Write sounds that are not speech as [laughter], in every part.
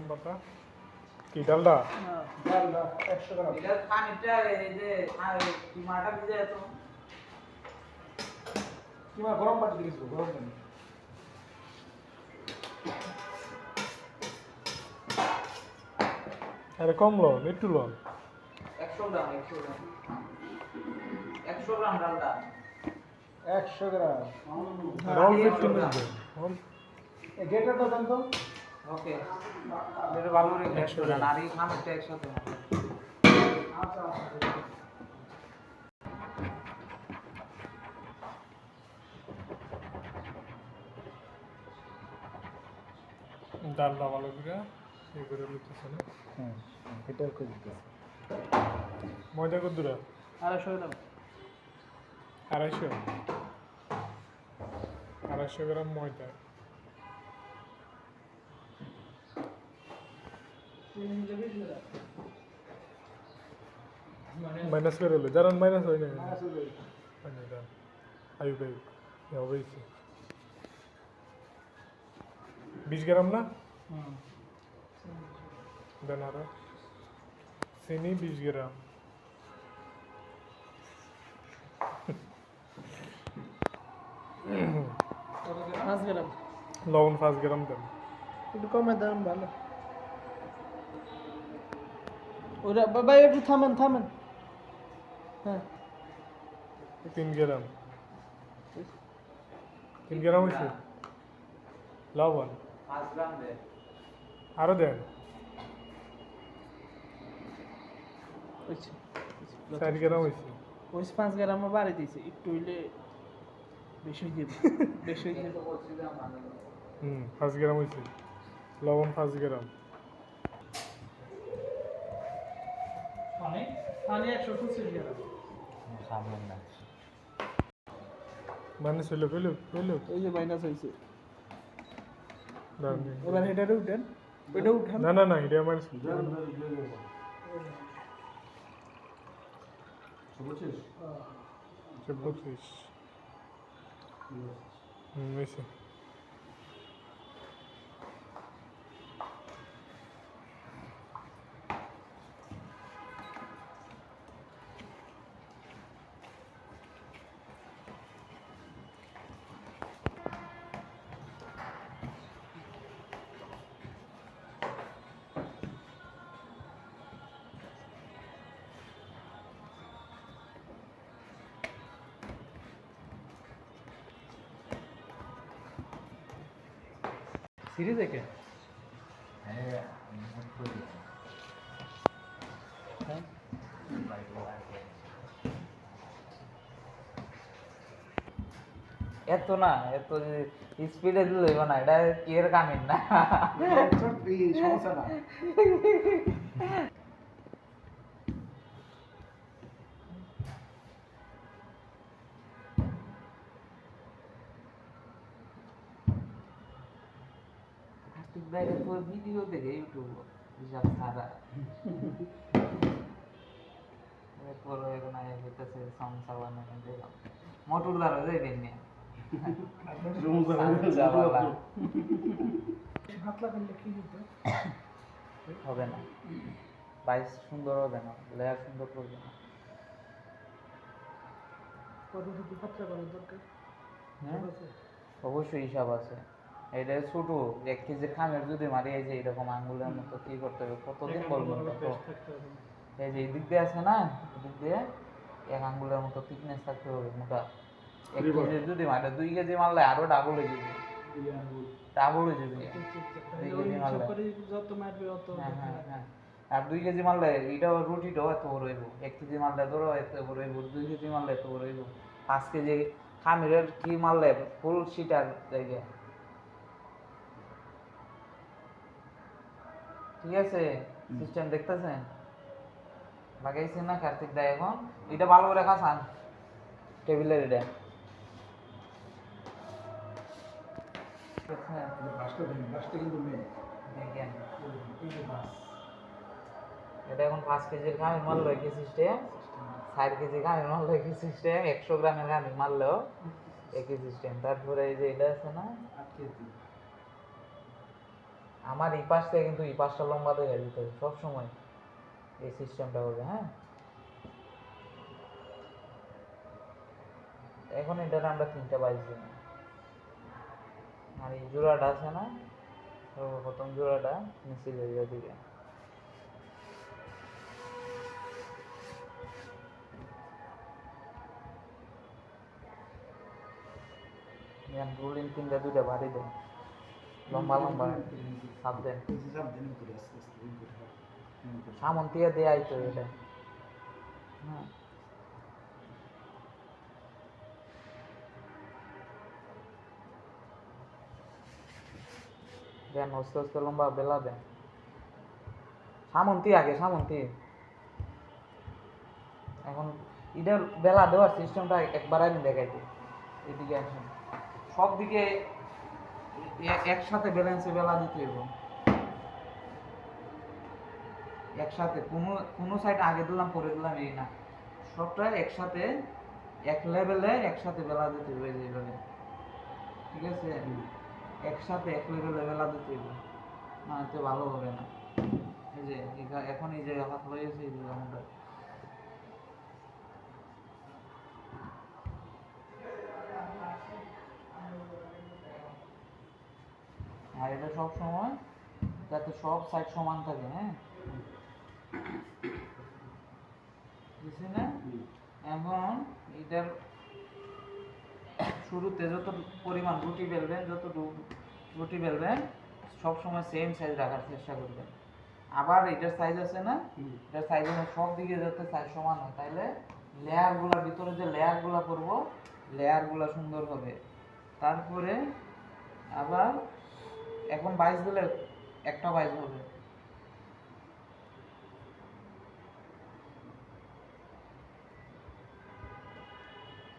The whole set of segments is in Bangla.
গ্রাম বাটা কি ডালডা? ডালডা একশো গ্রাম এটা খানিকটা এই যে কিমাটা ভিজে যেত কিমা গরম পানি দিয়েছ গরম পানি। আরে কম একটু একশো গ্রাম একশো গ্রাম। একশো গ্রাম ডালটা একশো গ্রাম। গেটারটা দেন তো ওকে এটা ভালো করে গ্যাস একশো করে গ্রাম। আর এই একসাথে। আচ্ছা আচ্ছা ডালডা ভালো করে এই করে লিখতেছে না? হ্যাঁ গেটার করে দিতে ময়দা কদ্দুরা? আড়াইশো গ্রাম। আড়াইশো? আড়াইশো গ্রাম ময়দা। মাইনাস করে হলো। জানান মাইনাস হয় না আয়ু ভাই হবেইছে বিশ গ্রাম না? দেন আরও। চিনি বিশ গ্রাম। লবণ পাঁচ গ্রাম দেন। একটু কমে দাম ভালো। ওরা বাবা একটু থামেন থামেন। হ্যাঁ। তিন গ্রাম। তিন গ্রাম হয়েছে লবণ? আরও দেন। চার গ্রাম হয়েছে ওই পাঁচ গ্রাম বাড়ি দিয়েছে একটু হইলে বেশি হয়ে যাবে বেশি হয়ে যাবে। হুম পাঁচ গ্রাম হয়েছে লবণ পাঁচ গ্রাম। পানি পানি একশো পঁচিশ গ্রাম সামনে না। মানে ছিল পেল পেল ওই যে মাইনাস হয়েছে এবার হেটারে উঠেন। ওইটা উঠান। না না না এটা আমার চব্বিশ হুম সিরিজ একে? এত না এত স্পিডে দিলে না এটা কি এর কামিন না। ভিডিও দেখে ইউটিউব বিশাল সারা এরপর এখন আয় হইতেছে সংসার বানানো দেখলাম মোটর দ্বারা যাইবেন না সাঞ্জাওয়ালা হাত লাগালে কি হতো হবে না বাইশ সুন্দর হবে না লেয়ার সুন্দর করবে না হ্যাঁ অবশ্যই হিসাব আছে এটা ছোট এক কেজি খামের যদি মারি এই যে এরকম আঙ্গুলের মতো কি করতে হবে? কতদিন বলব এই যে এদিক দিয়ে আছে না এদিক দিয়ে এক আঙ্গুলের মতো থিকনেস থাকতে হবে মোটা। এক কেজি যদি মারে দুই কেজি মারলে আরও ডাবল হয়ে যাবে। ডাবল হয়ে যাবে। দুই কেজি মারলে। যত মারবে অত হ্যাঁ হ্যাঁ হ্যাঁ। আর দুই কেজি মারলে এটা রুটিটাও এত বড় হইব। এক কেজি মারলে ধরো এত বড় হইব দুই কেজি মারলে এত বড় হইব। পাঁচ কেজি খামিরের কি মারলে? ফুল সিটার জায়গায়। ঠিক আছে? সিস্টেম দেখতেছেন? লাগাইছেন না কার্তিক দা এখন? এটা ভালো করে খাসান। টেবিলের এটা। দেখেন। এটা এখন পাঁচ কেজির গামের মারলো কি সিস্টেম ষাট কেজি গামের মারলো কি সিস্টেম একশো গ্রামের গামের মারলো একই সিস্টেম তারপরে এই যে এটা আছে না? আটকে দিন আমার এই পাশ থেকে কিন্তু এই পাশটা লম্বা দেখা দিতে হবে সবসময় এই সিস্টেমটা হবে হ্যাঁ? এখন এটার আমরা তিনটা দিন আর এই জোড়াটা আছে না, সর্বপ্রথম জোড়াটা নিচে জায়গা দিকে। রুলিং তিনটা, দুইটা ভারী দেন লম্বা লম্বা সাপ দেন সামন থেকে দেয়াই তো এটা দেন আস্তে আস্তে লম্বা বেলা দেন সামন্তি আগে সামন্তি এখন এটার বেলা দেওয়ার সিস্টেমটা একবার আমি দেখাইছি এদিকে আসেন। সব দিকে একসাথে ব্যালেন্সে বেলা দিতে হইব। একসাথে, কোনো কোনো সাইড আগে দিলাম, পরে দিলাম, এই না। সবটা একসাথে, এক লেভেলে একসাথে বেলা দিতে হবে যেভাবে ঠিক আছে? একসাথে এক লেভেলে বেলা দিতে হবে না, এতে ভালো হবে না। এই যে এখন এই যে হাত লইয়েছে এই যে আর এটা সব সময় যাতে সব সাইড সমান থাকে হ্যাঁ? বুঝছি না? এখন এটার শুরুতে যত পরিমাণ রুটি বেলবেন যত রুটি বেলবেন সব সময় সেম সাইজ রাখার চেষ্টা করবেন। আবার এটার সাইজ আছে না? এটার সাইজ সব দিকে যাতে সাইজ সমান হয় তাইলে লেয়ারগুলোর ভিতরে যে লেয়ারগুলো করব লেয়ারগুলো সুন্দর হবে। তারপরে আবার এখন বাইশ দিলে একটা বাইশ হবে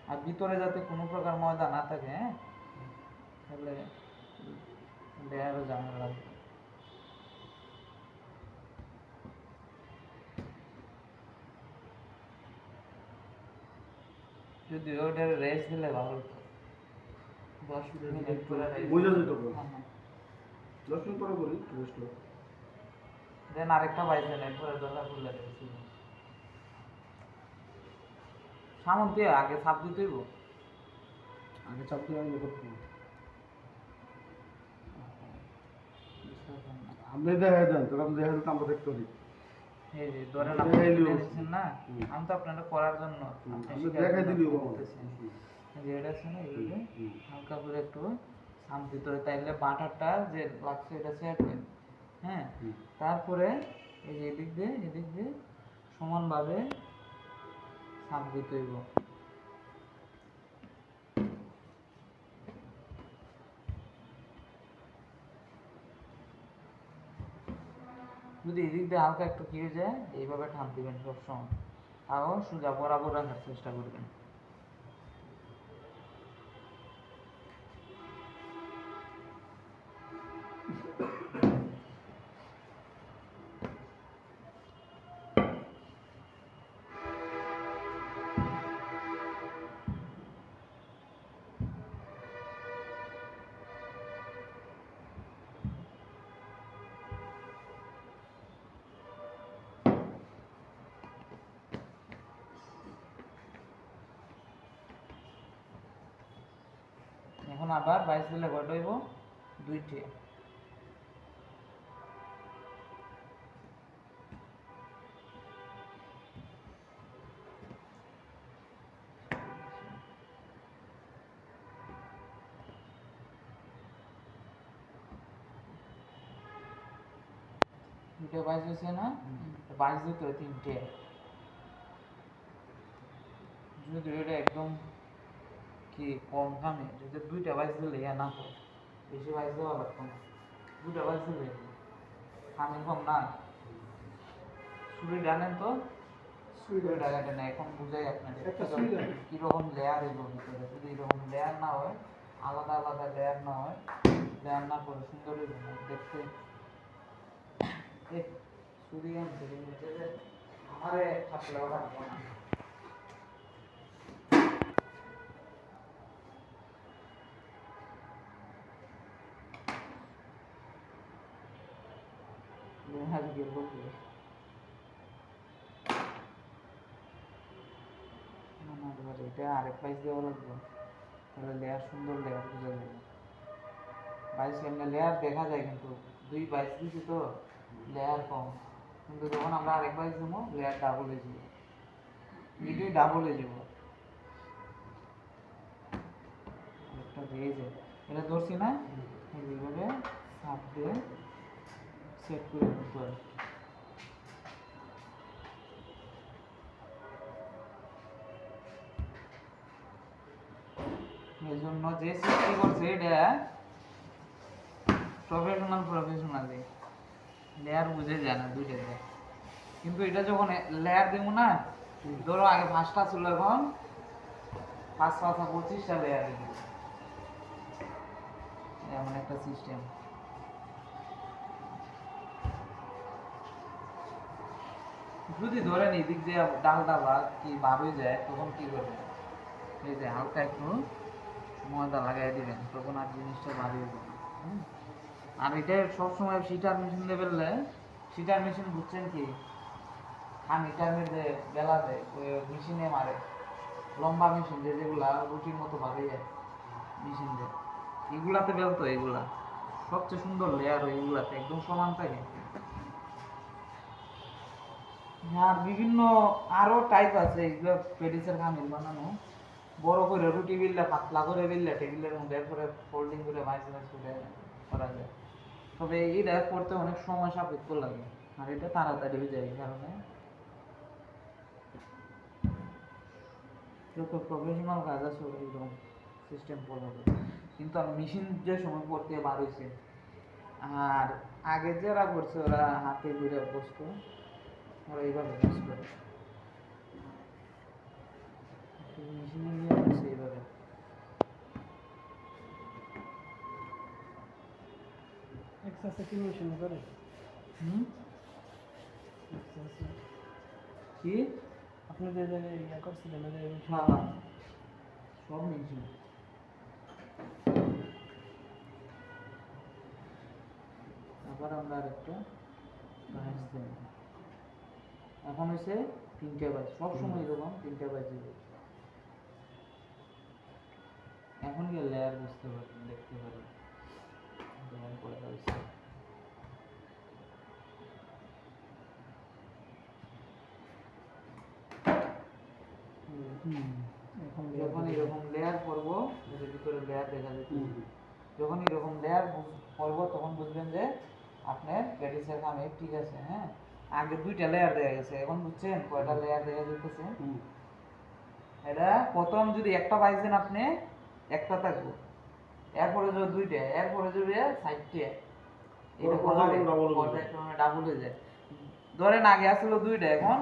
আর ভিতরে যাতে কোনো প্রকার ময়দা না থাকে হ্যাঁ? তাহলে লেয়ারও ঝামেলা লাগবে। যদি ওইটার রেস্ট দিলে ভালো হতো। দশ মিনিট করে rest বোঝা যেত মিনিট পরে রেস্ট দেন আরেকটা এরপরে দরকার পড়লে দেখছি সামন দিয়ে আগে দিতে আগে চাপ দিয়ে আমি করতে আপনি দেন তোর দিতে আমরা দেখতে পারি। এই যে ধরেন আপনি দিচ্ছেন না আমি তো আপনারা করার জন্য আপনি দিলেও যে এটা আছে না হালকা করে একটু দিতে হবে তাইলে বাটারটা যে লাগছে এটা সেট হয়? হ্যাঁ তারপরে এই যে এদিক দিয়ে এদিক দিয়ে সমানভাবে সাপ দিতে হইব। যদি এদিক দিয়ে হালকা একটু কি হয়ে যায় এইভাবে টান দিবেন সবসময়। তাও সোজা বরাবর রাখার চেষ্টা করবেন। বাইশ দিলে কয়টা হইব দুইটি দুটো বাইশ হয়েছে না? বাইশ দিতে হয় তিনটে। যদি এটা একদম কি কম খামে যদি দুইটা বাইশ দিলে ইয়া না হয় বেশি বাইশ দেওয়া লাগতো না। দুইটা বাইশ দিলে খামে কম না। ছুরি জানেন তো। ডাকাটা না এখন বুঝাই আপনাদের। একটা কীরকম লেয়ার এগুলো ভিতরে যদি এরকম লেয়ার না হয় আলাদা আলাদা লেয়ার না হয় লেয়ার না করে সুন্দর দেখতে। ছুরি আনছে আমারে রাখব না। লেয়ার গেল কি না না এবার এটা আরেক পাইস দেওয়া লাগবে তাহলে লেয়ার সুন্দর লেয়ার বোঝা যাবে বাইশ এমনি লেয়ার দেখা যায় কিন্তু দুই বাইশ দিছি তো লেয়ার কম। কিন্তু যখন আমরা আরেক বাইশ দেবো লেয়ার ডাবল হয়ে যাবে। দুটোই ডাবল হয়ে যাব। একটা দিয়ে যায় এটা ধরছি না? এইভাবে সাপ দিয়ে সেট করে দিতে এই জন্য যে সৃষ্টি করছে এটা প্রফেশনাল প্রফেশনালি লেয়ার বুঝে যায় না দুইটাতে কিন্তু এটা যখন লেয়ার দেবো না, ধরো আগে পাঁচটা ছিল এখন, পাঁচ পাঁচটা পঁচিশটা লেয়ার এমন একটা সিস্টেম যদি ধরেন এদিক দিয়ে ডালটা বা কি বার হয়ে যায়, তখন কি করবেন? এই যে হালকা একটু ময়দা লাগাই দিবেন, তখন আর জিনিসটা বার হয়ে যাবে? আর এটা সবসময় সিটার মেশিন দিয়ে লেভেলে সিটার মেশিন বুঝছেন কি? আমি টাইমের যে বেলা দেয়, ওই মেশিনে মারে। লম্বা মেশিন যে যেগুলা রুটির মতো ভাবে যায়, মেশিন দিয়ে। এগুলাতে বেলতো, এগুলা। সবচেয়ে সুন্দর লেয়ার ওইগুলাতে, একদম সমান থাকে। আর বিভিন্ন আরও টাইপ আছে। এগুলো পেডিসের খামিল বানানো। বড় করে রুটি বিললে, পাতলা করে বিললে, টেবিলের মধ্যে এরপরে ফোল্ডিং করে ভাইস ভাইস করে করা যায়। তবে এটা করতে অনেক সময় সাপেক্ষ লাগে। আর এটা তাড়াতাড়ি হয়ে যায় এই কারণে। যত প্রফেশনাল কাজ আছে, ওরা এরকম সিস্টেম ফলো করে। কিন্তু আর মেশিন যে সময় পড়তে বার হয়েছে আর আগে যারা করছে, ওরা হাতে ঘুরে বসতো। ওরা এইভাবে কাজ করে। মেশিনে এইভাবে। এক্সারসাইজ কি মেশিন করে? হুম? কি? আপনি যে জায়গায় ইয়া করছিলেন হ্যাঁ হ্যাঁ। সব মেশিন আবার আমরা আরেকটা দেব এখন হয়েছে তিনটে বাইশ সব সময় এরকম তিনটে দিবে এখন গিয়ে লেয়ার বুঝতে পারবেন দেখতে করে হয়েছে হুম যখন এরকম লেয়ার করব এর ভিতরে লেয়ার দেখা যাচ্ছে যখন এরকম লেয়ার করব তখন বুঝবেন যে আপনার প্যাটিসের কামে ঠিক আছে হ্যাঁ? আগে দুইটা লেয়ার দেখা গেছে এখন বুঝছেন? কয়টা লেয়ার দেখা যেতেছে এটা প্রথম যদি একটা পাইছেন আপনি একটা থাকব। এরপরে যদি দুইটা এরপরে যদি হয়ে যায়। ডাবল হয়ে যায়। ধরেন আগে আসলো দুইটা এখন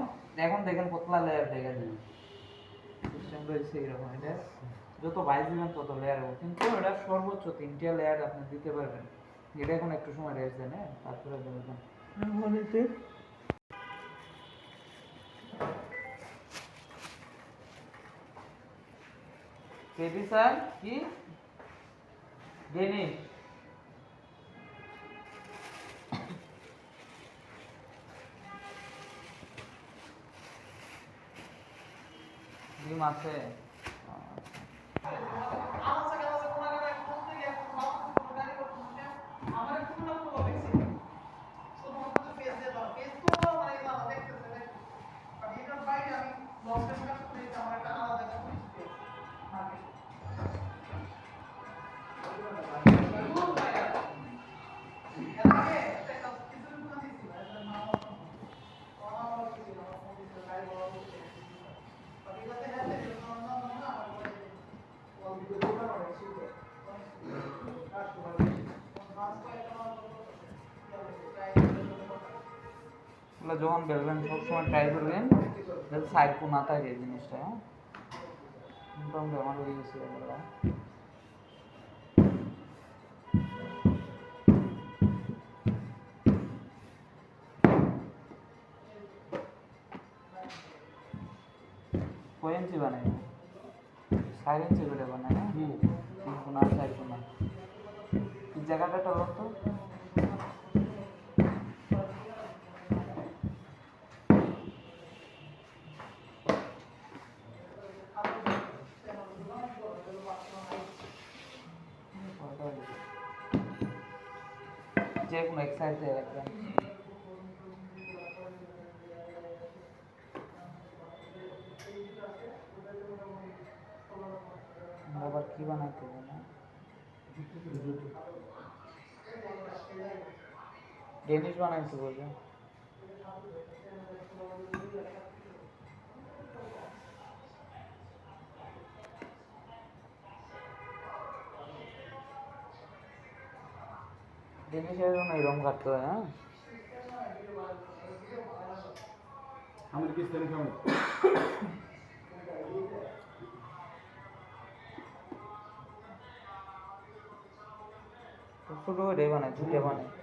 এখন দেখেন কতলা লেয়ার দেখা যায় সিস্টেম রয়েছে এরকম এটা যত বাইশ দিবেন তত লেয়ার হবে। কিন্তু এটা সর্বোচ্চ তিনটা লেয়ার আপনি দিতে পারবেন। এটা এখন একটু সময় রেস্ট দেন হ্যাঁ তারপরে দেবেন বলিতে বেবি স্যার কি ডেনিশ ডিম আছে এগুলো যখন বেলবেন সবসময় ট্রাই করবেন যাতে সাইড কো না থাকে এই জিনিসটা হ্যাঁ মোটামুটি আমার হয়ে গেছে এগুলো কয় ইঞ্চি বানাই চার ইঞ্চি করে বানাই না তিন কোনা চার কোনা এই জায়গাটা টলন তো কোনো এক সাইড দিয়ে রাখবেন আমরা আবার কি বানাইতে হবে না ডেনিশ বানাইতে বলবে ডেনিশের জন্য এরকম কাটতে হয় হ্যাঁ আমি কি খাব তো ছোটো করে বানায় দুটো বানায়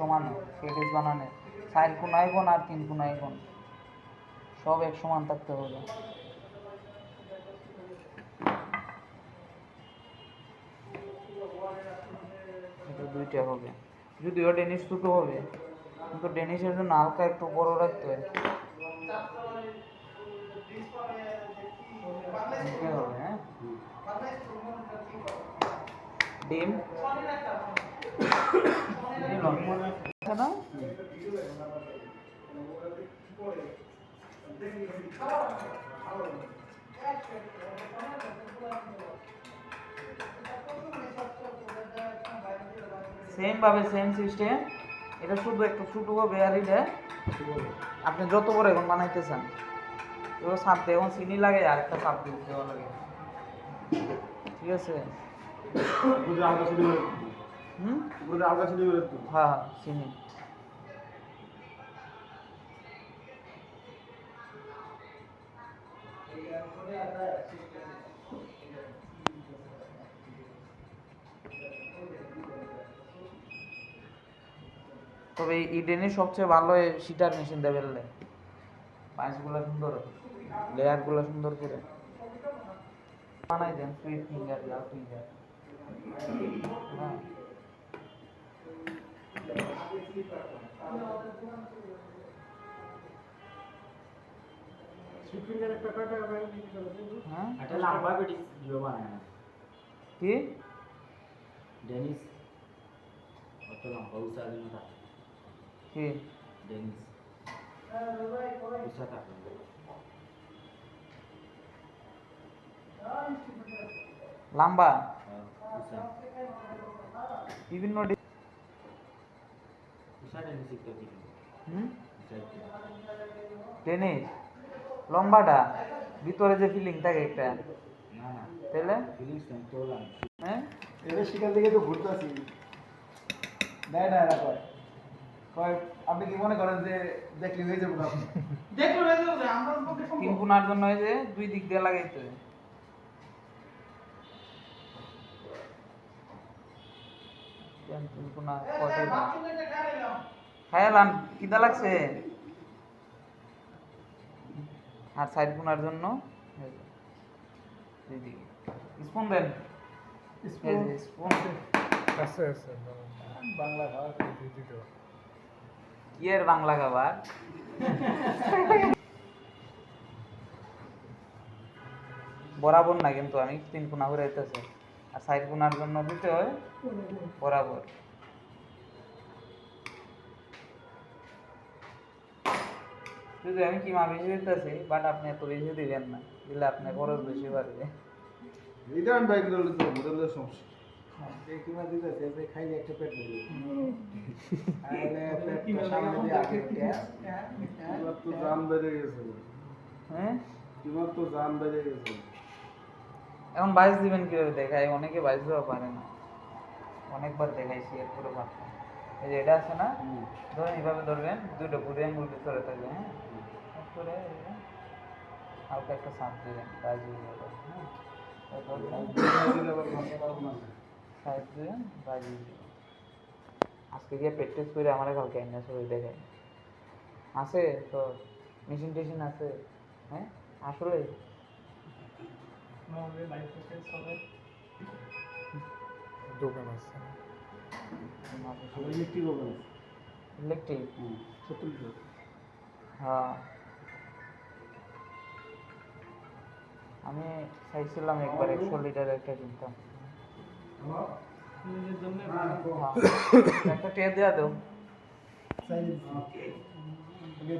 সমান প্যাকেজ বানানো। চার কোনায় কোন আর তিন কোনায় কোন সব এক সমান থাকতে হবে। দুইটা হবে। যদিও ডেনিস দুটো হবে, কিন্তু ডেনিসের জন্য হালকা একটু বড় রাখতে হয় হ্যাঁ? ডিম। আছে না সেম সিস্টেম এটা শুধু একটু ছোটো হবে, আর এটা আপনি যত বড় এখন বানাইতে চান এবার সাপ দিয়ে এখন চিনি লাগে, আর একটা সাপ দিয়ে দেওয়া লাগে। ঠিক আছে? হুম? বুঝে আলগা হ্যাঁ হ্যাঁ চিনি তবে ইডেনের সবচেয়ে ভালো সিটার মেশিন দেবে পাঁচগুলো সুন্দর লেয়ারগুলো সুন্দর করে। বানাই দেন সুইট ফিঙ্গার লাভ ফিঙ্গার। হ্যাঁ। কি? ডেনিস। অত লম্বা দিন ডেনিস। উঁচা বিভিন্ন ডি- উঁচা ডেনিস একটা দিন হুম উঁচা একটা টেনিস লম্বাটা? ভিতরে যে ফিলিং থাকে একটা? না না। তাহলে? হ্যাঁ? এটা শিকার দিকে তো ঘুরতেছি দেয় না এরা কয়। কয় আপনি কি মনে করেন যে দেখলি হয়ে যাব? দেখল রে যে আমার পক্ষে তিন কোনার জন্য যে দুই দিক দিয়ে লাগাইতে হয়। তিন তিন কোনা কয়টাই না। হ্যাঁ কিদা লাগছে? আর সাইড জন্য স্পুন দেন। স্পুন। আছে আছে বাংলা। দিদিটো কি এর বাংলা খাবার? বরাবর না কিন্তু আমি তিন কোনা করে আইতেছে আর সাইড কোনার জন্য দিতে হয় বরাবর। শুধু আমি কি মা বেশি দিতেছি বাট আপনি এত বেশি দিবেন না দিলে আপনি খরচ বেশি বাড়বে। আমি বাইক তো মোটামুটি সমস্যা। এই কিমা দিতে সে খাইলে একটা পেট ভরবে [laughs] আরে পেটটা সামনে দিয়ে আগে এবার তো জান বেড়ে গেছে। হ্যাঁ? তো জান বেড়ে গেছে। এখন বাইশ দিবেন কীভাবে? দেখাই অনেকে বাইশ দেওয়া পারে না। অনেকবার দেখাইছি এরপরে পারতাম এই যে এটা আছে না? ধরেন এইভাবে ধরবেন দুটো বুড়ি আঙ্গুল ভিতরে থাকবে হ্যাঁ? তারপরে হালকা একটা চাপ দিবেন বাইশ দেবেন হ্যাঁ? সাইড বাইশ দিবেন আজকে গিয়ে প্র্যাকটিস করে আমার কালকে এনে সবাই দেখায় আছে তো মেশিন টেশিন আছে হ্যাঁ? আসলে দোকান আছে। ইলেকট্রিক? ইলেকট্রিক হ্যাঁ। আমি চাইছিলাম একবার একশো লিটার একটা কিনতাম। হ্যাঁ। একটা টেয়ে দেওয়া দেও।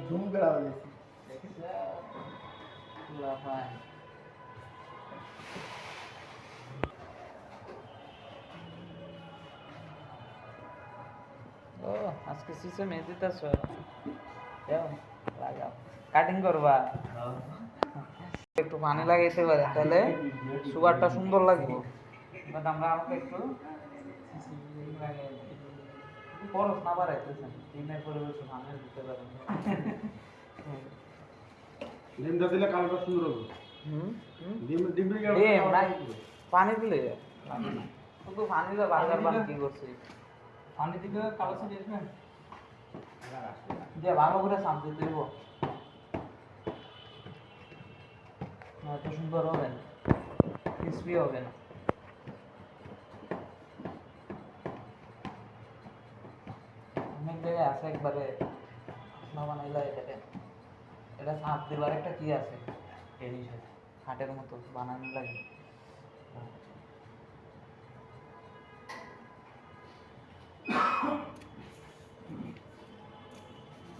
ধুম করা হয়েছে ও আজকে দিতেছ যাও লাগাও কাটিং করবা? একটু পানি লাগাইতে পারে তাহলে সুগারটা সুন্দর লাগবে বাট আমরা আমাকে একটু। খরচ না বাড়াইতেছেন পানি দিতে পারেন ডিমটা দিলে কালারটা সুন্দর হবে। হুম ডিম ডিম পানি দিলে। পানি বার্গার বান কি করছি? পানি দিকে কালো সাথে আসবেন দিয়ে ভালো করে দিতে দেবো। এত সুন্দর হবে না। ক্রিসপি হবে না। অনেক জায়গায় আছে একবারে না বানাইলা এটাকে। এটা চাপ দিবার একটা কি আছে? জিনিস আছে হাটের মতো বানানো লাগে।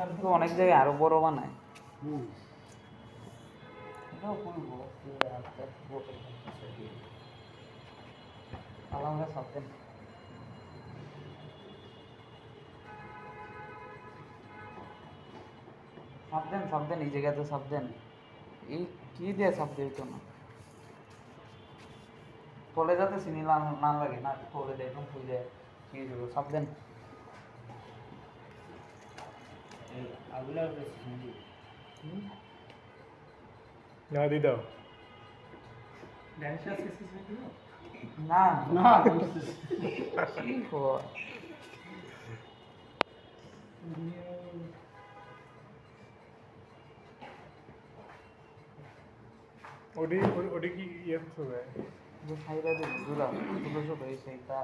তারপরে অনেক জায়গায় আরও বড় বানায়। আলাদা সাবধান সাবধান সাবধান এই জায়গাতে সাবধান এই কি দিয়ে সাপ দিত না? তলে যাতে চিনি না লাগে না তলে দেয় ফুল যায় কি দেবো? সাবধান আগুলার না দি দাও ড্যানিশ আছে সিসি কিলো না না কি খবর ওটি ওটি কি ইয়ে হবে যে সাইডে দিন জুড়া ছোটো ছোটো এই সাইডটা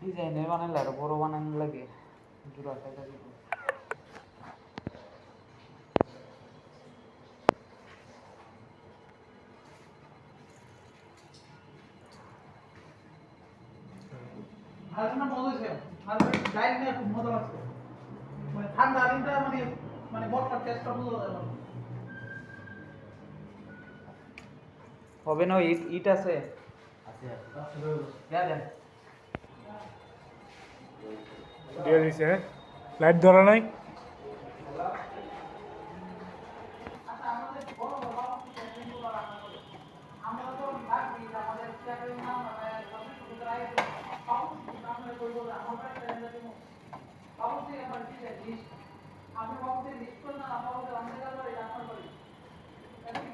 ডিজাইনের বানাইলে আরও বড় বানানো লাগে জুড়া সাইডে দিব ডাইট নিয়ে খুব মজা লাগছে। মানে ঠান্ডা দিনটা মানে মানে বটকার টেস্টটা বোঝা যায় হবে না ইট ইট আছে। আছে দেয়া দেন। দিয়ে দিছে হ্যাঁ? লাইট ধরা নাই আমরা তো ভাবি যে আমাদের ক্যাফে না মানে সবই শুরু করাই পাউন্ড আমরা কই বলব আমরা ট্রেন্ড দিব পাউন্ড থেকে আমরা কি লিস্ট আমি পাউন্ড থেকে লিস্ট করলাম না পাউন্ড থেকে আমরা গেল এটা আমরা করি এই